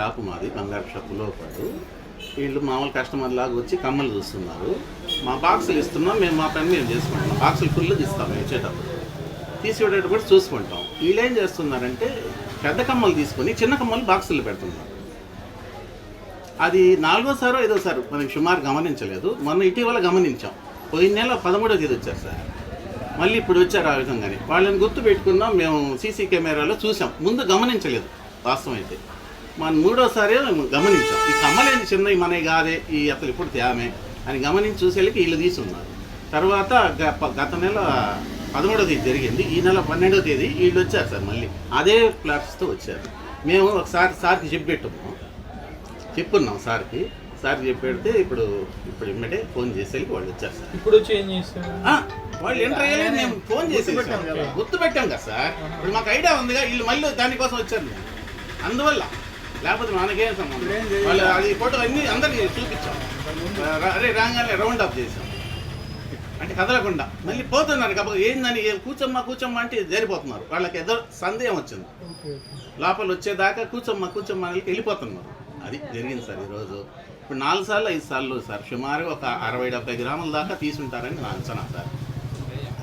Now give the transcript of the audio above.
Shop మాది బంగారు షాపులో లోపాడు. వీళ్ళు మామూలు కస్టమర్ లాగా వచ్చి కమ్మలు చూస్తున్నారు. మా బాక్సులు ఇస్తున్నాం మేము మా పని మేము చేసుకుంటాం బాక్సులు ఫుల్ ఇస్తాము ఇచ్చేటప్పుడు వచ్చేటప్పుడు. చూసుకుంటాం. వీళ్ళు ఏం చేస్తున్నారంటే పెద్ద కమ్మలు తీసుకొని చిన్న కమ్మలు బాక్సులు పెడుతున్నారు. అది నాలుగోసారో ఐదోసారి మనం సుమారు గమనించలేదు. మొన్న ఇటీవల గమనించాం. పోయిన నెల పదమూడో తేదీ వచ్చారు సార్. మళ్ళీ ఇప్పుడు వచ్చారు ఆ విధంగానే. వాళ్ళని గుర్తు పెట్టుకున్నాం మేము సీసీ కెమెరాలో చూసాం. ముందు గమనించలేదు వాస్తవం అయితే. మన మూడోసారి మేము గమనించాం. ఈ కమ్మలేని చిన్నవి మనవి కాదే ఈ అసలు ఇప్పుడు తేమే అని గమనించి చూసేళ్ళకి వీళ్ళు తీసున్నారు తర్వాత గత నెల పదమూడో తేదీ జరిగింది. ఈ నెల పన్నెండో తేదీ వీళ్ళు వచ్చారు సార్ మళ్ళీ. అదే ప్లాట్స్తో వచ్చారు. మేము ఒకసారి సార్కి చెప్పి పెట్టున్నాం. చెప్పున్నాం సార్కి. సార్ చెప్పి పెడితే ఇప్పుడు ఇప్పుడు ఇమ్మటే ఫోన్ చేసేకి వాళ్ళు వచ్చారు సార్. ఇప్పుడు చేంజ్ చేస్తారు? వాళ్ళు ఎంటర్ అయ్యలేదు మేము ఫోన్ చేసి గుర్తు పెట్టాం కదా సార్. ఇప్పుడు మాకు ఐడియా ఉందిగా వీళ్ళు మళ్ళీ దానికోసం వచ్చారు. అందువల్ల లేకపోతే మనకేం సంబంధం. వాళ్ళు అది ఫోటో అన్ని అందరికి చూపించాం. అరే రాగానే రౌండ్ అప్ చేసాం అంటే కదలకుండా. మళ్ళీ పోతున్నారు కాబట్టి ఏందని కూర్చోమ్మా కూర్చోమ్మా అంటే జరిపోతున్నారు. వాళ్ళకి ఏదో సందేహం వచ్చింది. లోపల వచ్చేదాకా కూర్చోమ్మా కూర్చోమ్మా అని వెళ్ళిపోతున్నారు. అది జరిగింది సార్ ఈరోజు. ఇప్పుడు నాలుగు సార్లు ఐదు సార్లు సార్. సుమారు ఒక అరవై డెబ్బై గ్రాముల దాకా తీసుంటారని నా అంచనా సార్.